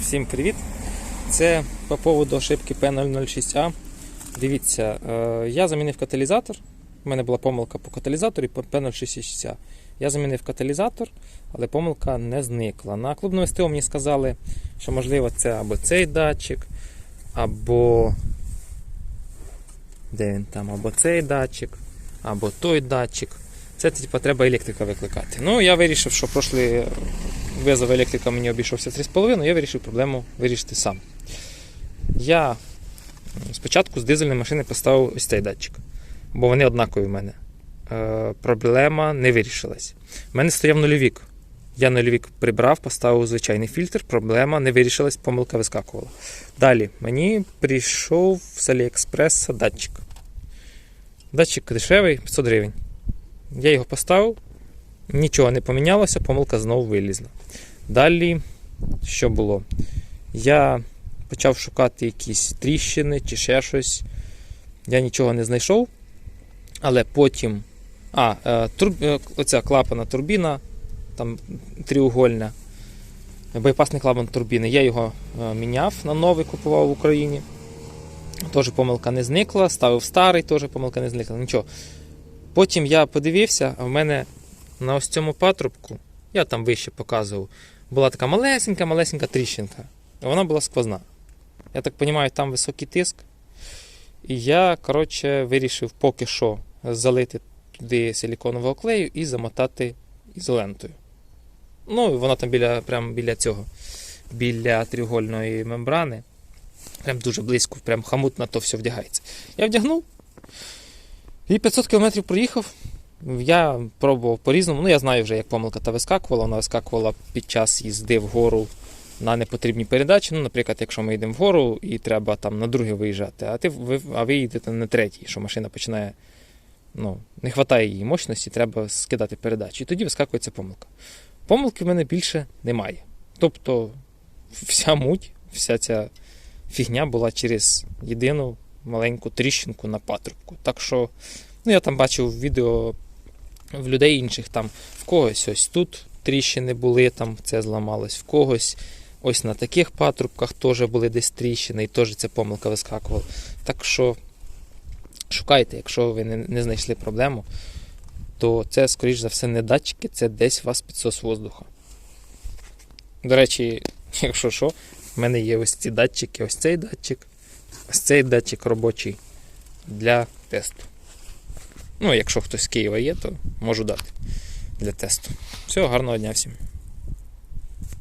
Всім привіт! Це по поводу ошибки P006A. Дивіться, е, я замінив каталізатор. У мене була помилка по каталізаторі по P066A. Я замінив каталізатор, але помилка не зникла. На клубному СТО мені сказали, що можливо це або цей датчик, або де він там, або цей датчик, або той датчик. Це типу, треба електрика викликати. Ну, я вирішив, що прошлий визов електрика мені обійшовся 3,5, я вирішив проблему вирішити сам. Я спочатку з дизельної машини поставив ось цей датчик, бо вони однакові в мене. Е, проблема не вирішилась. У мене стояв нульовік. Я нульовік прибрав, поставив звичайний фільтр, проблема не вирішилась, помилка вискакувала. Далі мені прийшов з Аліекспреса датчик. Датчик дешевий, 500 гривень. Я його поставив, нічого не помінялося, помилка знову вилізла. Далі, що було? Я почав шукати якісь тріщини чи ще щось. Я нічого не знайшов. Але потім. А, е, турб... е, оця клапана турбіна, там тріугольна, байпасний клапан турбіни. Я його е, міняв на новий, купував в Україні. Теж помилка не зникла, ставив старий, теж помилка не зникла. Нічого. Потім я подивився, а в мене на ось цьому патрубку, я там вище показував, була така малесенька-малесенька тріщинка. Вона була сквозна. Я так розумію, там високий тиск. І я, коротше, вирішив поки що залити туди силіконового клею і замотати ізолентою. Ну, вона там біля, прямо біля цього, біля трьохгольної мембрани. Прям дуже близько, прям хамут на то все вдягається. Я вдягнув. І 500 км проїхав. Я пробував по-різному. Ну, я знаю вже, як помилка та вискакувала. Вона вискакувала під час їзди вгору на непотрібні передачі. Ну, наприклад, якщо ми йдемо вгору і треба там на друге виїжджати, а ти ви, а ви їдете на третій, що машина починає. Ну, не вистачає її мощності, треба скидати передачі. І тоді вискакує ця помилка. Помилки в мене більше немає. Тобто, вся муть, вся ця фігня була через єдину маленьку тріщинку на патрубку. Так що, ну я там бачив відео в людей інших, там в когось ось тут тріщини були, там це зламалось, в когось ось на таких патрубках теж були десь тріщини, і теж ця помилка вискакувала. Так що шукайте, якщо ви не, не знайшли проблему, то це, скоріш за все, не датчики, це десь у вас підсос воздуха. До речі, якщо що, в мене є ось ці датчики, ось цей датчик, ось цей датчик робочий для тесту. Ну, якщо хтось з Києва є, то можу дати для тесту. Всього гарного дня всім.